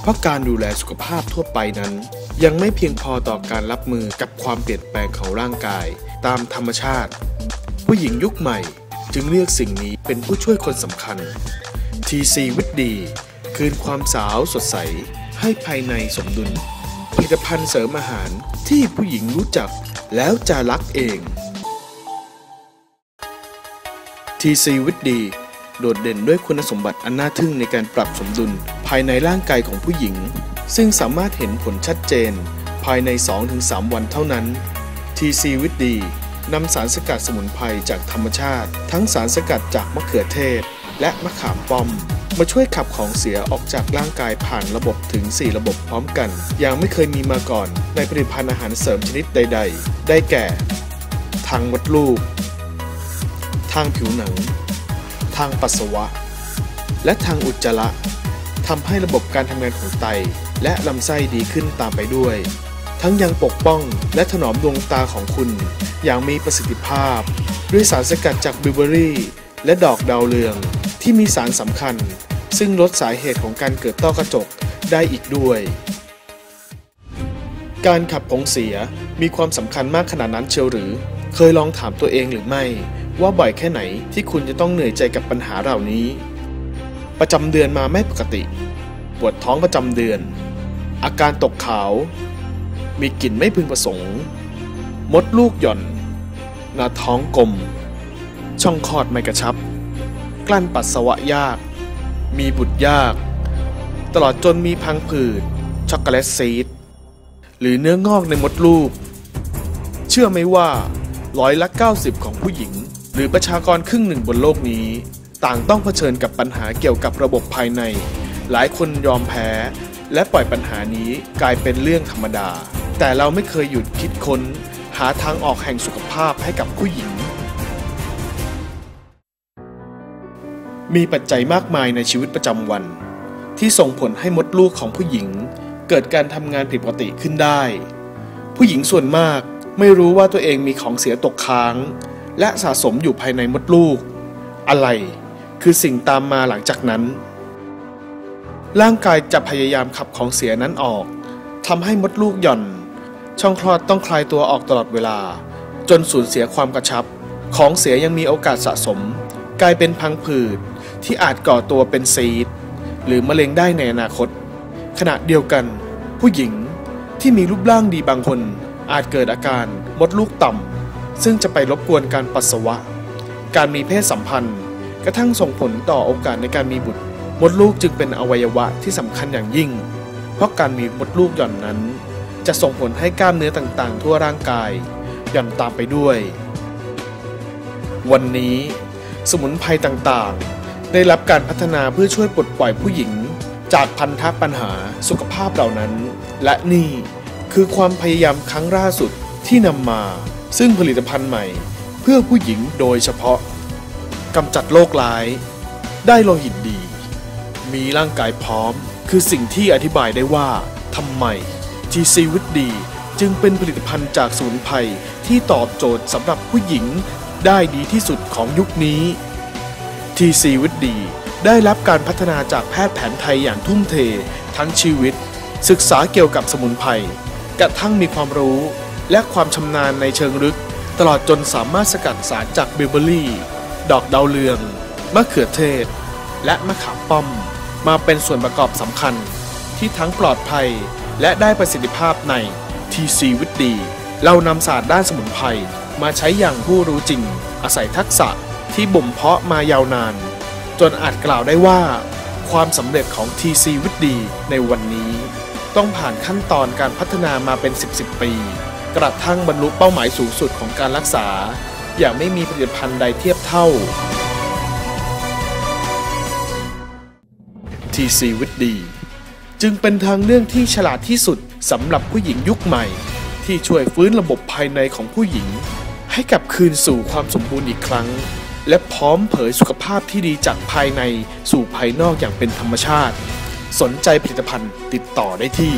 เพราะการดูแลสุขภาพทั่วไปนั้น ยังไม่เพียงพอต่อการรับมือกับความเปลี่ยนแปลงของร่างกาย ตามธรรมชาติ ผู้หญิงยุคใหม่จึงเลือกสิ่งนี้เป็นผู้ช่วยคนสำคัญ TC วิตดี คืนความสาวสดใส ให้ภายในสมดุล ผลิตภัณฑ์เสริมอาหารที่ผู้หญิงรู้จักแล้วจะรักเอง TC วิตดี โดดเด่นด้วยคุณสมบัติอันน่าทึ่งในการปรับสมดุล ภายในร่างกายของผู้หญิง ซึ่งสามารถเห็นผลชัดเจน ภายใน 2-3 วันเท่านั้น TC วิตดีนำสารสกัดสมุนไพรจากธรรมชาติ ทั้งสารสกัดจากมะเขือเทศ และมะขามป้อม มาช่วยขับของเสียออกจากร่างกายผ่านระบบถึง 4 ระบบพร้อมกัน อย่างไม่เคยมีมาก่อนในผลิตภัณฑ์อาหารเสริมชนิดใด ๆ ได้แก่ ทางมดลูก ทางผิวหนัง ทางปัสสาวะ และทางอุจจาระ ทำให้ระบบการทำงานของไต และลำไส้ดีขึ้นตามไปด้วย ทั้งยังปกป้องและถนอมดวงตาของคุณ อย่างมีประสิทธิภาพ ด้วยสารสกัดจากบิวเบอรี่ และดอกดาวเรือง ที่มีสารสำคัญ ซึ่งลดสาเหตุของการเกิดต้อกระจกได้อีกด้วย การขับของเสียมีความสำคัญมากขนาดนั้นเชียวหรือ เคยลองถามตัวเองหรือไม่ ว่าบ่อยแค่ไหนที่คุณจะต้องเหนื่อยใจกับปัญหาเหล่านี้ ประจำเดือนมาไม่ปกติ ปวดท้องประจำเดือน อาการตกขาว มีกลิ่นไม่พึงประสงค์ มดลูกหย่อน หน้าท้องกลม ช่องคลอดไม่กระชับ กลั้นปัสสาวะยาก มีบุตรยาก ตลอดจนมีพังผืด ช็อกโกแลตซีด หรือเนื้องอกในมดลูก เชื่อไหมว่าร้อยละ 90 ของผู้หญิง หรือประชากรครึ่งหนึ่งบนโลกนี้ ต่างต้องเผชิญกับปัญหาเกี่ยวกับระบบภายใน หลายคนยอมแพ้ และปล่อยปัญหานี้กลายเป็นเรื่องธรรมดา แต่เราไม่เคยหยุดคิดค้น หาทางออกแห่งสุขภาพให้กับผู้หญิง มีปัจจัยมากมายในชีวิตประจำวัน ที่ส่งผลให้มดลูกของผู้หญิง เกิดการทำงานผิดปกติขึ้นได้ ผู้หญิงส่วนมากไม่รู้ว่าตัวเองมีของเสียตกค้าง และสะสมอยู่ภายในมดลูก อะไร คือสิ่งตามมาหลังจากนั้น ร่างกายจะพยายามขับของเสียนั้นออกทำให้มดลูกหย่อน ช่องคลอดต้องคลายตัวออกตลอดเวลา จนสูญเสียความกระชับ ของเสียยังมีโอกาสสะสม กลายเป็นพังผืดที่อาจก่อตัวเป็นซีดหรือมะเร็งได้ในอนาคต ขณะเดียวกัน ผู้หญิงที่มีรูปร่างดีบางคน อาจเกิดอาการมดลูกต่ำซึ่งจะไปรบกวนการปัสสาวะ การมีเพศสัมพันธ์ กระทั่งส่งผลต่อโอกาสในการมีบุตร มดลูกจึงเป็นอวัยวะที่สำคัญอย่างยิ่ง เพราะการมีมดลูกหย่อนนั้น จะส่งผลให้กล้ามเนื้อต่างๆ ทั่วร่างกาย หย่อนตามไปด้วย วันนี้ สมุนไพรต่างๆ ได้รับการพัฒนาเพื่อช่วยปลดปล่อยผู้หญิง จากพันธะปัญหาสุขภาพเหล่านั้น และนี่คือความพยายามครั้งล่าสุดที่นำมา ซึ่งผลิตภัณฑ์ใหม่ เพื่อผู้หญิงโดยเฉพาะ กำจัดโรคร้าย ได้โลหิตดี มีร่างกายพร้อม คือสิ่งที่อธิบายได้ว่าทำไม GC วิตดีจึงเป็นผลิตภัณฑ์จากสมุนไพรที่ตอบโจทย์สำหรับผู้หญิงได้ดีที่สุดของยุคนี้ TC วิตดีได้รับการพัฒนาจากแพทย์แผนไทยอย่างทุ่มเท ทั้งชีวิต ศึกษาเกี่ยวกับสมุนไพรกระทั่งมีความรู้และความชำนาญในเชิงลึก ตลอดจนสามารถสกัดสารจากเบเบอรี่ ดอกดาวเรือง มะเขือเทศ และมะขามป้อม มาเป็นส่วนประกอบสำคัญ ที่ทั้งปลอดภัยและได้ประสิทธิภาพใน TC วิตดีเรานำศาสตร์ด้านสมุนไพรมาใช้อย่างผู้รู้จริง อาศัยทักษะที่บ่มเพาะมายาวนาน จนอาจกล่าวได้ว่า ความสำเร็จของ TC วิตดีในวันนี้ ต้องผ่านขั้นตอนการพัฒนามาเป็น 10 10 ปี กระทั่งบรรลุเป้าหมายสูงสุดของการรักษา อย่างไม่มีผลิตภัณฑ์ใดเทียบเท่า TC วิตดีจึงเป็นทางเลือกที่ฉลาดที่สุดสำหรับผู้หญิงยุคใหม่ ที่ช่วยฟื้นระบบภายในของผู้หญิง ให้กลับคืนสู่ความสมบูรณ์อีกครั้ง และพร้อมเผยสุขภาพที่ดีจากภายในสู่ภายนอกอย่างเป็นธรรมชาติ สนใจผลิตภัณฑ์ติดต่อได้ที่